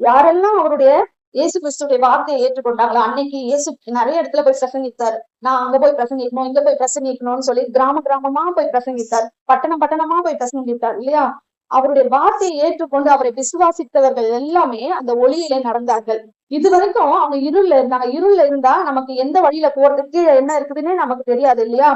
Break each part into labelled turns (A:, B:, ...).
A: யாரெல்லாம் அவருடைய இயேசு கிறிஸ்துடைய வார்த்தையை ஏற்றுக்கொண்டாங்களோ அன்னைக்கு இயேசு நிறைய இடத்துல போய் பிரசங்கித்தார். நான் அங்க போய் பிரசங்கிக்கணும் இங்க போய் பிரசங்கிக்கணும்னு சொல்லி கிராம கிராமமா போய் பிரசங்கித்தார். பட்டணம் பட்டணமா போய் பிரசங்கித்தார் இல்லையா? அவருடைய வார்த்தையை ஏற்றுக்கொண்டு அவரை விசுவாசித்தவர்கள் எல்லாமே அந்த ஒளியிலே நடந்தார்கள். இது வரைக்கும் அவங்க இருள்ல இருந்தாங்க இருள்ல இருந்தா நமக்கு எந்த வழியில போறதுக்கு கீழே என்ன இருக்குதுன்னே நமக்கு தெரியாது இல்லையா?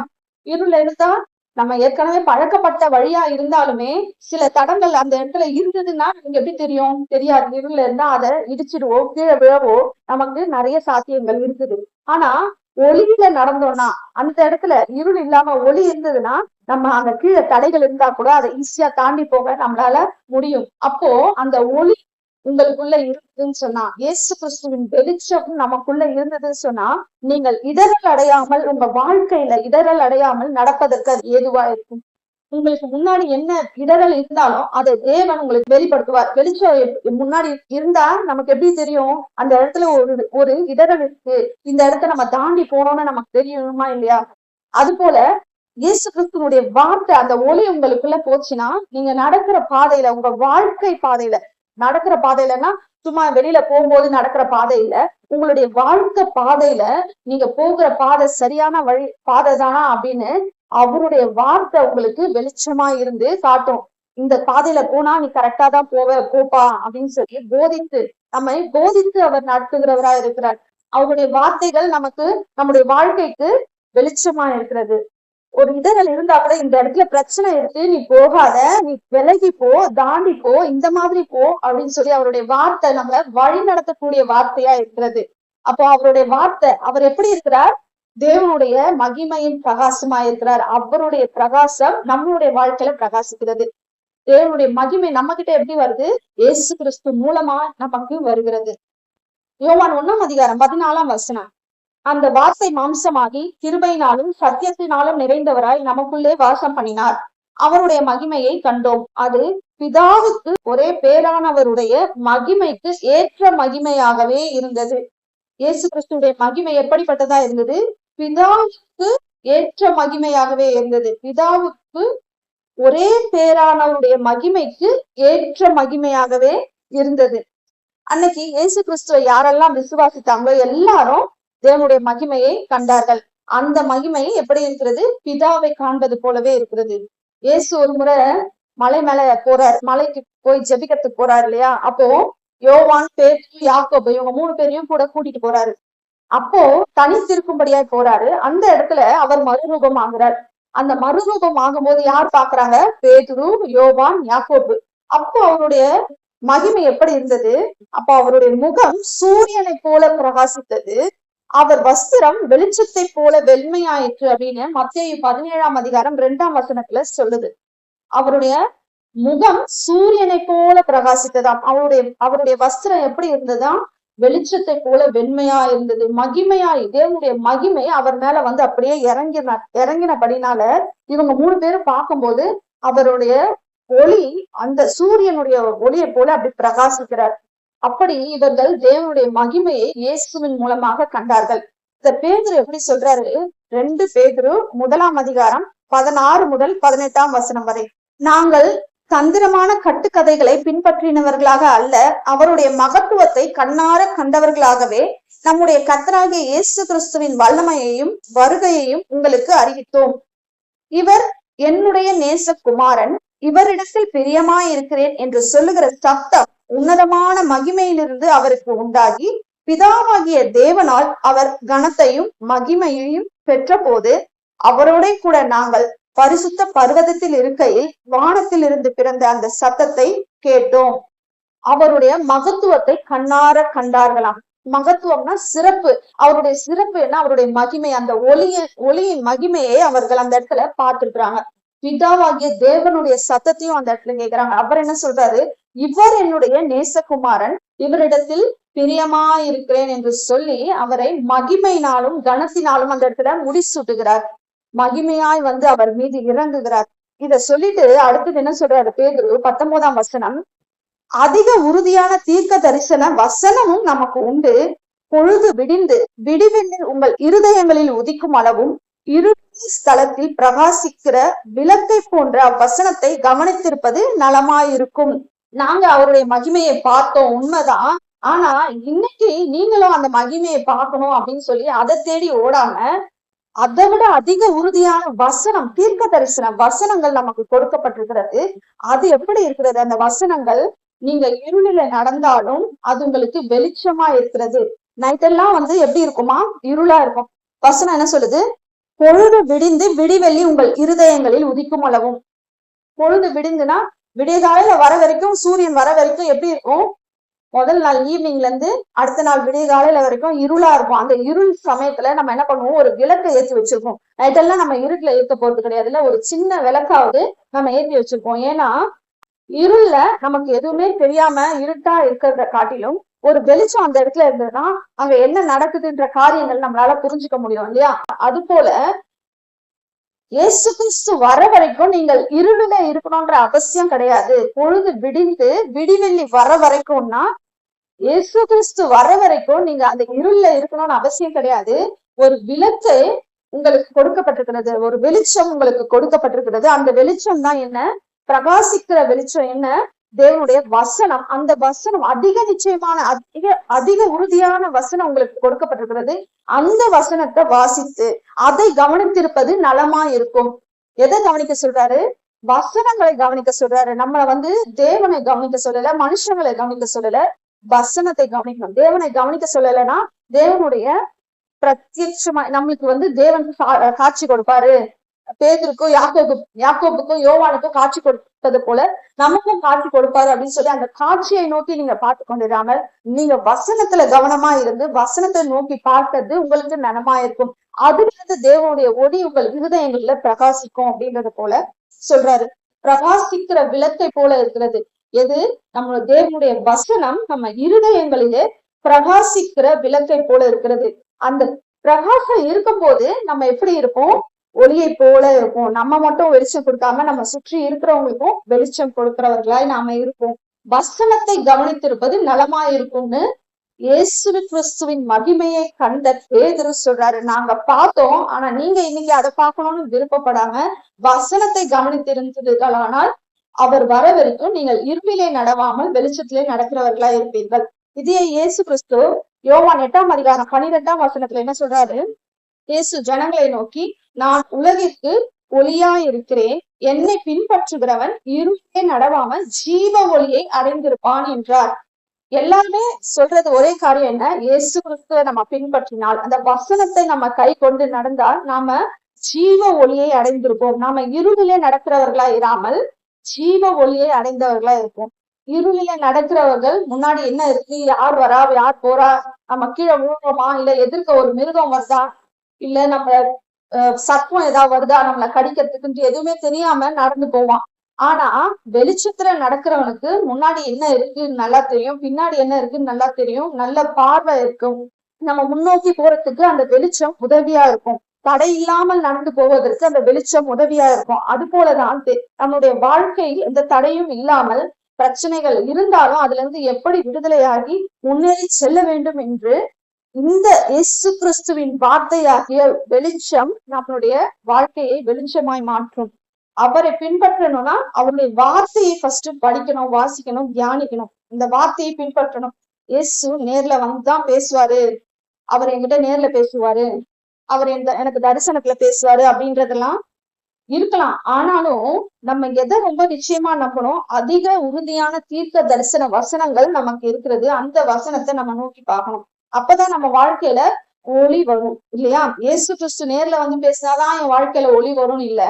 A: இருள் இருந்தா நம்ம ஏற்கனவே பழக்கப்பட்ட வழியா இருந்தாலுமே சில தடங்கள் அந்த இடத்துல இருந்ததுன்னா நமக்கு எப்படி தெரியும்? தெரியாது. இருள்ல இருந்தா அதை இடிச்சிடுவோ கீழே விழவோ நமக்கு நிறைய சாத்தியங்கள் இருக்குது. ஆனா ஒளியில நடந்தோம்னா அந்த இடத்துல இருள் இல்லாம ஒளி இருந்ததுன்னா நம்ம அந்த கீழே தடைகள் இருந்தா கூட அதை ஈஸியா தாண்டி போக நம்மளால முடியும். அப்போ அந்த ஒளி உங்களுக்குள்ள இருக்குதுன்னு சொன்னா இயேசு கிறிஸ்துவின் வெளிச்சம் நமக்குள்ள இருந்ததுன்னு சொன்னா நீங்கள் இடரல் அடையாமல் உங்க வாழ்க்கையில இடரல் அடையாமல் நடப்பதற்கு அது ஏதுவா இருக்கும்? உங்களுக்கு முன்னாடி என்ன இடரல் இருந்தாலும் அதை தேவன் உங்களுக்கு வெளிப்படுத்துவார். வெளிச்சம் முன்னாடி இருந்தா நமக்கு எப்படி தெரியும்? அந்த இடத்துல ஒரு ஒரு இடரல் இருக்கு. இந்த இடத்த நம்ம தாண்டி போனோம்னு நமக்கு தெரியுமா இல்லையா? அது போல இயேசு கிறிஸ்துவனுடைய வார்த்தை அந்த ஒளி உங்களுக்குள்ள போச்சுன்னா நீங்க நடக்கிற பாதையில உங்க வாழ்க்கை பாதையில நடக்கிற பாதையிலன்னா சும்மா வெளியில போகும்போது நடக்கிற பாதையில உங்களுடைய வாழ்க்கை பாதையில நீங்க போகிற பாதை சரியான வழி பாதை தானா அப்படின்னு அவருடைய வார்த்தை உங்களுக்கு வெளிச்சமா இருந்து காட்டும். இந்த பாதையில போனா நீ கரெக்டா தான் போவ போப்பா அப்படின்னு சொல்லி போதித்து நம்மை போதித்து அவர் நடத்துகிறவரா இருக்கிறார். அவருடைய வார்த்தைகள் நமக்கு நம்முடைய வாழ்க்கைக்கு வெளிச்சமா இருக்கிறது. ஒரு இடரல் இருந்தா கூட இந்த இடத்துல பிரச்சனை இருக்கு. நீ போகாத. நீ விலகி போ தாண்டி போ இந்த மாதிரி போ அப்படின்னு சொல்லி அவருடைய வார்த்தை நம்மள வழி நடத்தக்கூடிய வார்த்தையா இருக்கிறது. அப்போ அவருடைய வார்த்தை அவர் எப்படி இருக்கிறார்? தேவனுடைய மகிமையின் பிரகாசமா இருக்கிறார். அவருடைய பிரகாசம் நம்மளுடைய வாழ்க்கையில பிரகாசிக்கிறது. தேவனுடைய மகிமை நம்ம கிட்ட எப்படி வருது? இயேசு கிறிஸ்து மூலமா நமக்கு வருகிறது. யோவான் ஒண்ணாம் அதிகாரம் பதினாலாம் வசனம். அந்த வார்த்தை மாம்சமாகி கிருபையினாலும் சத்தியத்தினாலும் நிறைந்தவராய் நமக்குள்ளே வாசம் பண்ணினார். அவருடைய மகிமையை கண்டோம். அது பிதாவுக்கு ஒரே பேரானவருடைய மகிமைக்கு ஏற்ற மகிமையாகவே இருந்தது. இயேசு கிறிஸ்துடைய மகிமை எப்படிப்பட்டதா இருந்தது? பிதாவுக்கு ஏற்ற மகிமையாகவே இருந்தது. பிதாவுக்கு ஒரே பேரானவருடைய மகிமைக்கு ஏற்ற மகிமையாகவே இருந்தது. அன்னைக்கு இயேசு கிறிஸ்துவை யாரெல்லாம் விசுவாசித்தாங்களோ எல்லாரும் தேவனுடைய மகிமையை கண்டார்கள். அந்த மகிமை எப்படி இருக்கிறது? பிதாவை காண்பது போலவே இருக்கிறது. இயேசு ஒரு முறை மலை மேல போறார். மலைக்கு போய் ஜெபிக்கிறதுக்கு போறாரு இல்லையா? அப்போ யோவான் பேரு யாக்கோபு இவங்க மூணு பேரையும் கூட கூட்டிட்டு போறாரு. அப்போ தனித்திருக்கும்படியா போறாரு. அந்த இடத்துல அவர் மறுரூபம் ஆகுறார். அந்த மறுரூபம் ஆகும்போது யார் பாக்குறாங்க பேதுரு யோவான் யாக்கோபு. அப்போ அவருடைய மகிமை எப்படி இருந்தது? அப்போ அவருடைய முகம் சூரியனை போல பிரகாசித்தது. அவர் வஸ்திரம் வெளிச்சத்தை போல வெண்மையாயிற்று அப்படின்னு மத்திய பதினேழாம் அதிகாரம் இரண்டாம் வசனத்துல சொல்லுது. அவருடைய முகம் சூரியனை போல பிரகாசித்ததாம். அவருடைய அவருடைய வஸ்திரம் எப்படி இருந்ததாம்? வெளிச்சத்தை போல வெண்மையா இருந்தது. மகிமையா தேவனுடைய மகிமை அவர் மேல வந்து அப்படியே இறங்கின இறங்கினபடினால இவங்க மூணு பேரும் பார்க்கும்போது அவருடைய ஒளி அந்த சூரியனுடைய ஒளியை போல அப்படி பிரகாசிக்கிறார். அப்படி இவர்கள் தேவனுடைய மகிமையை இயேசுவின் மூலமாக கண்டார்கள். இந்த பேதுரு எப்படி சொல்றாரு? ரெண்டு பேதுரு முதலாம் அதிகாரம் பதினாறு முதல் பதினெட்டாம் வசனம் வரை. நாங்கள் தந்திரமான கட்டுக்கதைகளை பின்பற்றினவர்களாக அல்ல அவருடைய மகத்துவத்தை கண்ணார கண்டவர்களாகவே நம்முடைய கத்தராகிய இயேசு கிறிஸ்துவின் வல்லமையையும் வருகையையும் உங்களுக்கு அறிவித்தோம். இவர் என்னுடைய நேசகுமாரன் இவரிடத்தில் பிரியமாயிருக்கிறேன் என்று சொல்லுகிற சத்தம் உன்னதமான மகிமையிலிருந்து அவருக்கு உண்டாகி பிதாவாகிய தேவனால் அவர் கனத்தையும் மகிமையையும் பெற்ற போது அவரோட கூட நாங்கள் பரிசுத்த பர்வதத்தில் இருக்கையில் வானத்தில் இருந்து பிறந்த அந்த சத்தத்தை கேட்டோம். அவருடைய மகத்துவத்தை கண்ணார கண்டார்களாம். மகத்துவம்னா சிறப்பு. அவருடைய சிறப்பு என்ன? அவருடைய மகிமை. அந்த ஒளிய ஒளியின் மகிமையை அவர்கள் அந்த இடத்துல பார்த்திருக்கிறாங்க. பிதாவாகிய தேவனுடைய சத்தத்தையும் அந்த இடத்துல கேக்குறாங்க அவர் என்ன சொல்றாரு? இவர் என்னுடைய நேசகுமாரன். இவரிடத்தில் பிரியமா இருக்கிறேன் என்று சொல்லி அவரை மகிமையினாலும் கனத்தினாலும் அந்த இடத்துல முடிசூட்டுகிறார். மகிமையாய் வந்து அவர் மீது இறங்குகிறார். இத சொல்லிட்டு அடுத்தது என்ன சொல்றாரு பேதுரு? பத்தொன்பதாம் வசனம். அதிக உறுதியான தீர்க்க தரிசன வசனமும் நமக்கு உண்டு. பொழுது விடிந்து விடிவெண்ணில் உங்கள் இருதயங்களில் உதிக்கும் அளவும் இரு ஸ்தலத்தில் பிரகாசிக்கிற விளக்கை போன்ற அவ்வசனத்தை கவனித்திருப்பது நலமாயிருக்கும். நாங்க அவருடைய மகிமையை பார்த்தோம் உண்மைதான். ஆனா இன்னைக்கு நீங்களும் அந்த மகிமையை பார்க்கணும் அப்படின்னு சொல்லி அதை தேடி ஓடாம அதை விட அதிக உறுதியான வசனம் தீர்க்க தரிசன வசனங்கள் நமக்கு கொடுக்கப்பட்டிருக்கிறது. அது எப்படி இருக்கிறது? அந்த வசனங்கள் நீங்க இருளில நடந்தாலும் அது உங்களுக்கு வெளிச்சமா இருக்கிறது. நைட்டெல்லாம் வந்து எப்படி இருக்குமா? இருளா இருக்கும். வசனம் என்ன சொல்லுது? பொழுது விடிந்து விடிவெள்ளி உங்கள் இருதயங்களில் உதிக்கும் அளவும். பொழுது விடிந்துனா விடிய காலையில வர வரைக்கும் சூரியன் வர வரைக்கும் எப்படி இருக்கும்? முதல் நாள் ஈவினிங்ல இருந்து அடுத்த நாள் விடிய காலையில வரைக்கும் இருளா இருக்கும். அந்த இருள் சமயத்துல நம்ம என்ன பண்ணுவோம்? ஒரு விளக்கை ஏற்றி வச்சிருப்போம். நைட்டெல்லாம் நம்ம இருட்டுல ஏற்ற போறது கிடையாதுல்ல ஒரு சின்ன விளக்காவது நம்ம ஏற்றி வச்சிருக்கோம் ஏன்னா இருள்ல நமக்கு எதுவுமே தெரியாம இருட்டா இருக்கிறத காட்டிலும் ஒரு வெளிச்சம் அந்த இடத்துல இருந்ததுன்னா அங்க என்ன நடக்குதுன்ற காரியங்கள் நம்மளால புரிஞ்சுக்க முடியும் இல்லையா? அது போல இயேசு கிறிஸ்து வர வரைக்கும் நீங்கள் இருளில இருக்கணும்ன்ற அவசியம் கிடையாது. பொழுது விடிந்து விடிவெள்ளி வர வரைக்கும்னா இயேசு கிறிஸ்து வர வரைக்கும் நீங்க அந்த இருள்ல இருக்கணும்னு அவசியம் கிடையாது. ஒரு விளக்கு உங்களுக்கு கொடுக்கப்பட்டிருக்கிறது. ஒரு வெளிச்சம் உங்களுக்கு கொடுக்கப்பட்டிருக்கிறது. அந்த வெளிச்சம் தான் என்ன? பிரகாசிக்கிற வெளிச்சம் என்ன? தேவனுடைய வசனம் அந்த வசனம் அதிக நிச்சயமான அதிக அதிக உறுதியான வசனம் உங்களுக்கு கொடுக்கப்பட்டிருக்கிறது. அந்த வசனத்தை வாசித்து அதை கவனித்திருப்பது நலமா இருக்கும் எதை கவனிக்க சொல்றாரு? வசனங்களை கவனிக்க சொல்றாரு. நம்மளை வந்து தேவனை கவனிக்க சொல்லல மனுஷங்களை கவனிக்க சொல்லல வசனத்தை கவனிக்கணும். தேவனை கவனிக்க சொல்லலைன்னா தேவனுடைய பிரத்யட்சமா நம்மளுக்கு வந்து தேவன் காட்சி கொடுப்பாரு. பேதருக்கும் யாக்கோபு யாக்கோபுக்கும் யோவானுக்கும் காட்சி கொடுத்தது போல நமக்கும் காட்சி கொடுப்பாரு அப்படின்னு சொல்லி அந்த காட்சியை நோக்கி நீங்க பார்த்து கொண்டிடாம நீங்க வசனத்துல கவனமா இருந்து வசனத்தை நோக்கி பார்த்தது உங்களுக்கு நனமா இருக்கும். அதிலிருந்து தேவனுடைய ஒளி உங்கள் இருதயங்கள்ல பிரகாசிக்கும் அப்படின்றது போல சொல்றாரு. பிரகாசிக்கிற விளக்கை போல இருக்கிறது. எது? நம்ம தேவனுடைய வசனம் நம்ம இருதயங்களிலே பிரகாசிக்கிற விளக்கை போல இருக்கிறது. அந்த பிரகாசம் இருக்கும்போது நம்ம எப்படி இருப்போம்? ஒளியை போல இருக்கும். நம்ம மட்டும் வெளிச்சம் கொடுக்காம நம்ம சுற்றி இருக்கிறவங்களுக்கும் வெளிச்சம் கொடுக்கிறவர்களாய் நாம இருப்போம். வசனத்தை கவனித்திருப்பது நலமா இருக்கும்னு இயேசு கிறிஸ்துவின் மகிமையை கண்ட பேதர் சொல்றாரு. நாங்க பார்த்தோம் ஆனா நீங்க இன்னைக்கு அதை பார்க்கணும்னு விருப்பப்படாம வசனத்தை கவனித்திருந்தீர்களானால் அவர் வர வரைக்கும் நீங்கள் இருளிலே நடவாமல் வெளிச்சத்திலே நடக்கிறவர்களா இருப்பீர்கள். இதே இயேசு கிறிஸ்து யோவான் எட்டாம் அதிகாரம் பனிரெண்டாம் வசனத்துல என்ன சொல்றாரு? இயேசு ஜனங்களை நோக்கி நான் உலகிற்கு ஒளியா இருக்கிறேன் என்னை பின்பற்றுகிறவன் இருளே நடவாமல் ஜீவ ஒளியை அடைந்திருப்பான் என்றார். எல்லாருமே சொல்றது ஒரே காரியம் என்ன? இயேசு கிறிஸ்துவ நம்ம பின்பற்றினால் அந்த வசனத்தை நம்ம கை கொண்டு நடந்தால் நாம ஜீவ ஒளியை அடைந்திருப்போம். நாம இருளிலே நடக்கிறவர்களா இராமல் ஜீவ ஒளியை அடைந்தவர்களா இருப்போம். இருளில நடக்கிறவர்கள் முன்னாடி என்ன இருக்கு? யார் வரா? யார் போறா? நம்ம கீழே விழுறோமா இல்ல எதிர்க்க ஒரு மிருகம் வருதா? இல்ல நம்ம அஹ், ஏதாவது வருதா? நம்மளை கடிக்கிறதுக்குன்ட்டு எதுவுமே தெரியாம நடந்து போவான். ஆனா வெளிச்சத்துல நடக்கிறவனுக்கு முன்னாடி என்ன இருக்குன்னு நல்லா தெரியும் பின்னாடி என்ன இருக்குன்னு நல்லா தெரியும் நல்ல பார்வை இருக்கும். நம்ம முன்னோக்கி போறதுக்கு அந்த வெளிச்சம் உதவியா இருக்கும். தடை இல்லாமல் நடந்து போவதற்கு அந்த வெளிச்சம் உதவியா இருக்கும். அது போலதான் தே- நம்மளுடைய வாழ்க்கையில் எந்த தடையும் இல்லாமல் பிரச்சனைகள் இருந்தாலும் அதுல இருந்து எப்படி விடுதலையாகி முன்னேறி செல்ல வேண்டும் என்று இந்த இயேசு கிறிஸ்துவின் வார்த்தையாகிய வெளிச்சம் நம்மளுடைய வாழ்க்கையை வெளிச்சமாய் மாற்றும். அவரை பின்பற்றணும்னா அவருடைய வார்த்தையை ஃபர்ஸ்ட் படிக்கணும் வாசிக்கணும் தியானிக்கணும். இந்த வார்த்தையை பின்பற்றணும். இயேசு நேர்ல வந்துதான் பேசுவாரு. அவர் என்கிட்ட நேர்ல பேசுவாரு. அவர் இந்த எனக்கு தரிசனத்துல பேசுவாரு அப்படின்றதெல்லாம் இருக்கலாம். ஆனாலும் நம்ம எதை ரொம்ப நிச்சயமா நம்பணும்? அதிக உறுதியான தீர்க்க தரிசன வசனங்கள் நமக்கு இருக்கிறது. அந்த வசனத்தை நம்ம நோக்கி பார்க்கணும். அப்பதான் நம்ம வாழ்க்கையில ஒளி வரும் இல்லையா? ஏசு கிறிஸ்து நேர்ல வந்து பேசினாதான் என் வாழ்க்கையில ஒளி வரும் இல்ல.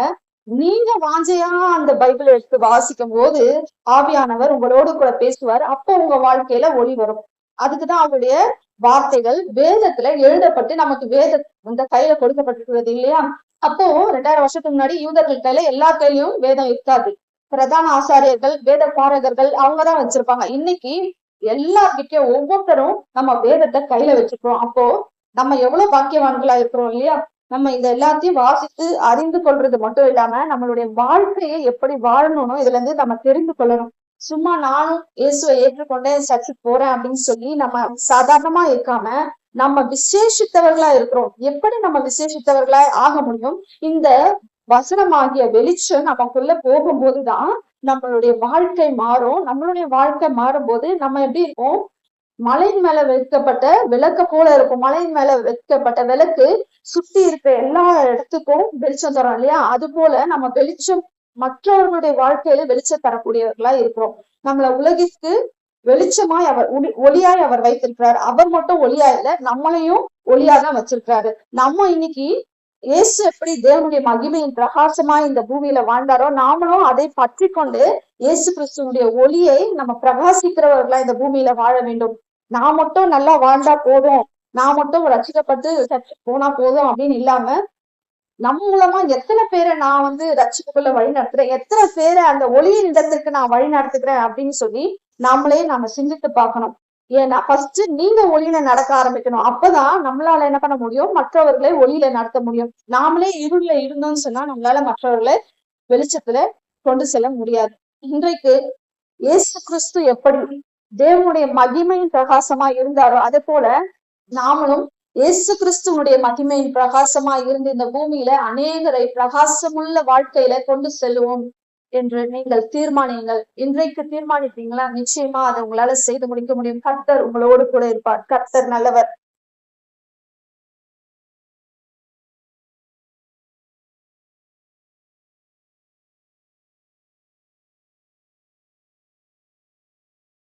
A: நீங்க வாஞ்சையா அந்த பைபிள் எடுத்து வாசிக்கும் போது ஆவியானவர் உங்களோடு கூட பேசுவார். அப்போ உங்க வாழ்க்கையில ஒளி வரும். அதுக்குதான் அவருடைய வார்த்தைகள் வேதத்துல எழுதப்பட்டு நமக்கு வேத இந்த கையில கொடுக்கப்பட்டிருக்கிறது இல்லையா? அப்போ ரெண்டாயிரம் வருஷத்துக்கு முன்னாடி யூதர்கள் கையில எல்லா கையிலயும் வேதம் இருக்காது. பிரதான ஆசாரியர்கள் வேத பாரகர்கள் அவங்கதான் வச்சிருப்பாங்க. இன்னைக்கு எல்லார்கிட்டயும் ஒவ்வொருத்தரும் நம்ம வேதத்தை கையில வச்சுக்கிறோம். அப்போ நம்ம எவ்வளவு பாக்கியவான்களா இருக்கிறோம் இல்லையா? நம்ம இத எல்லாத்தையும் வாசித்து அறிந்து கொள்றது மட்டும் இல்லாம நம்மளுடைய வாழ்க்கையை எப்படி வாழணும்னு இதுல இருந்து நம்ம தெரிந்து கொள்ளணும். சும்மா நானும் இயேசுவை ஏற்றுக்கொண்டேன் சர்ச்சுக்கு போறேன் அப்படின்னு சொல்லி நம்ம சாதாரணமா இருக்காம நம்ம விசேஷித்தவர்களா இருக்கிறோம். எப்படி நம்ம விசேஷித்தவர்களா ஆக முடியும்? இந்த வசனமாகிய வெளிச்சம் நமக்குள்ள போகும்போதுதான் நம்மளுடைய வாழ்க்கை மாறும். நம்மளுடைய வாழ்க்கை மாறும்போது நம்ம எப்படி இருப்போம்? மலையின் மேல வைக்கப்பட்ட விளக்க போல இருக்கும். மலையின் மேல வைக்கப்பட்ட விளக்கு சுத்தி இருக்க எல்லா இடத்துக்கும் வெளிச்சம் தரும் இல்லையா? அது போல நம்ம வெளிச்சம் மற்றவர்களுடைய வாழ்க்கையில வெளிச்சம் தரக்கூடியவர்களா இருக்கிறோம். நம்மள உலகிற்கு வெளிச்சமாய் அவர் ஒளி- ஒளியாய் அவர் வைத்திருக்கிறார். அவர் மட்டும் ஒளியா இல்ல நம்மளையும் ஒளியா தான் வச்சிருக்கிறாரு. நம்ம இன்னைக்கு இயேசு எப்படி தேவனுடைய மகிமையின் பிரகாசமா இந்த பூமியில வாழ்ந்தாரோ நாமளும் அதை பற்றி கொண்டு இயேசு கிறிஸ்துவனுடைய ஒளியை நம்ம பிரகாசிக்கிறவர்களா இந்த பூமியில வாழ வேண்டும். நான் மட்டும் நல்லா வாழ்ந்தா போதும். நான் மட்டும் ரச்சிக்கப்பட்டு போனா போதும் அப்படின்னு இல்லாம நம்ம மூலமா எத்தனை பேரை நான் வந்து ரட்சிப்புக்குள்ள வழி நடத்துறேன்? எத்தனை பேரை அந்த ஒளியின் இடத்திற்கு நான் வழி நடத்துக்கிறேன் அப்படின்னு சொல்லி நாமளே நாம சிந்தித்து பார்க்கணும். ஏன்னா ஃபர்ஸ்ட் நீங்க ஒளியில நடக்க ஆரம்பிக்கணும். அப்பதான் நம்மளால என்ன பண்ண முடியும்? மற்றவர்களை ஒளியில நடத்த முடியும். நாமளே இருள்ல இருந்தோம்னு சொன்னா நம்மளால மற்றவர்களை வெளிச்சத்துல கொண்டு செல்ல முடியாது. இன்றைக்கு இயேசு கிறிஸ்து எப்படி தேவனுடைய மகிமையின் பிரகாசமா இருந்தாரோ அதே போல நாமளும் இயேசு கிறிஸ்துவனுடைய மகிமையின் பிரகாசமா இருந்து இந்த பூமியில அநேகரை பிரகாசமுள்ள வாழ்க்கையில கொண்டு செல்வோம் என்று நீங்கள் தீர்மானியுங்கள். இன்றைக்கு தீர்மானிப்பீங்களா? நிச்சயமா அதை உங்களால செய்து முடிக்க முடியும். கர்த்தர் உங்களோடு கூட இருப்பார். கர்த்தர் நல்லவர்.